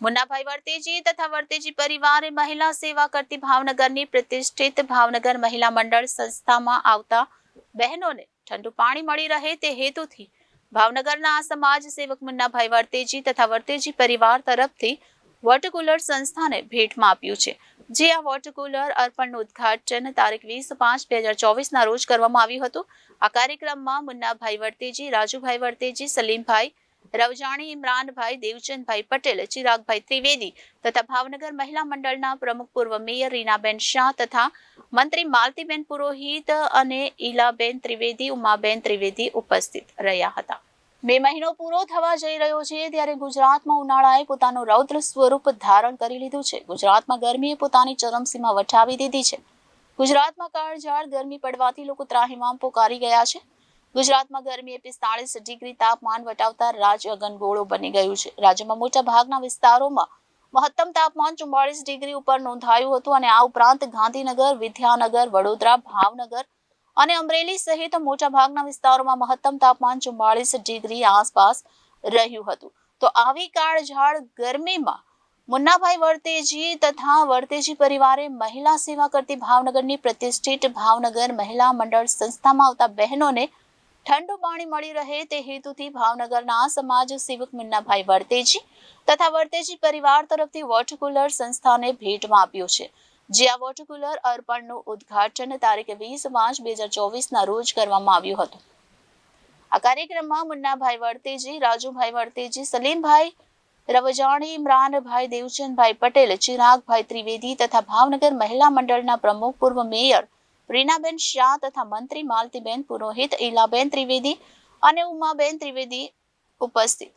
મુન્નાભાઈ વર્તેજી તથા વર્તેજી પરિવારે મહિલા સેવા કરતી ભાવનગરની પ્રતિષ્ઠિત ભાવનગર મહિલા મંડળ સંસ્થામાં આવતા બહેનોને ઠંડુ પાણી મળી રહે તે હેતુથી ભાવનગરના સમાજ સેવક મુન્નાભાઈ વર્તેજી તથા વર્તેજી પરિવાર તરફથી વોટર સંસ્થાને ભેટમાં આપ્યું છે. જે આ વોટર કુલર અર્પણનું ઉદ્ઘાટન તારીખ વીસ પાંચ બે હજાર ચોવીસના રોજ કરવામાં આવ્યું હતું. આ કાર્યક્રમમાં મુન્નાભાઈ વર્તેજી, રાજુભાઈ વર્તેજી, સલીમભાઈ રવજાણી ઇમરાનભાઈ દેવચંદભાઈ પટેલ, ચિરાગભાઈ ત્રિવેદી તથા ભાવનગર મહિલા મંડળના પ્રમુખ પૂર્વ મેયર રીનાબેન શાહ તથા મંત્રી માલતીબેન પુરોહિત અને ઈલાબેન ત્રિવેદી, ઉમાબેન ત્રિવેદી ઉપસ્થિત રહ્યા હતા. બે મહિનો પૂરો થવા જઈ રહ્યો છે ત્યારે ગુજરાતમાં ઉનાળાએ પોતાનું રૌદ્ર સ્વરૂપ ધારણ કરી લીધું છે. ગુજરાતમાં ગરમીએ પોતાની ચરમસીમા વટાવી દીધી છે. ગુજરાતમાં કાળઝાળ ગરમી પડવાથી લોકો ત્રાહિમામ પોકારી ગયા છે. ગુજરાતમાં ગરમીએ પિસ્તાળીસ ડિગ્રી તાપમાન વટાવતા રાજ્ય ગનગોળો બની ગયું છે. રાજ્યમાં મોટા ભાગના વિસ્તારોમાં મહત્તમ તાપમાન ચુમ્બાળીસ ડિગ્રી ઉપર નોંધાયું હતું અને આ ઉપરાંત ગાંધીનગર, વિદ્યાનગર, વડોદરા, ભાવનગર અને અમરેલી સહિત મોટા ભાગના વિસ્તારોમાં મહત્તમ તાપમાન ચુમ્બાળીસ ડિગ્રી આસપાસ રહ્યું હતું. તો આવી કાળઝાળ ગરમીમાં મુન્નાભાઈ વર્તેજી તથા વર્તેજી પરિવારે મહિલા સેવા કરતી ભાવનગરની પ્રતિષ્ઠિત ભાવનગર મહિલા મંડળ સંસ્થામાં આવતા બહેનોને ઠંડુ પાણી મળી રહે તે હેતુથી ભાવનગરના સમાજ સેવક મુન્નાભાઈ વર્તેજી તથા વર્તેજી પરિવાર તરફથી વોટર કુલર સંસ્થાને ભેટમાં આપ્યું છે. જે આ વોટર કુલર અર્પણનું ઉદ્ઘાટન તારીખ વીસ માર્ચ બે હજાર ચોવીસના રોજ કરવામાં આવ્યું હતું. આ કાર્યક્રમમાં મુન્નાભાઈ વર્તેજી, રાજુભાઈ વર્તેજી, સલીમભાઈ રવજાણી ઇમરાનભાઈ દેવચંદભાઈ પટેલ, ચિરાગભાઈ ત્રિવેદી તથા ભાવનગર મહિલા મંડળના પ્રમુખ, પૂર્વ મેયર રીનાબેન શાહ તથા મંત્રી માલતીબેન પુરોહિત ઈલાબેન ત્રિવેદી અને ઉમાબેન ત્રિવેદી ઉપસ્થિત.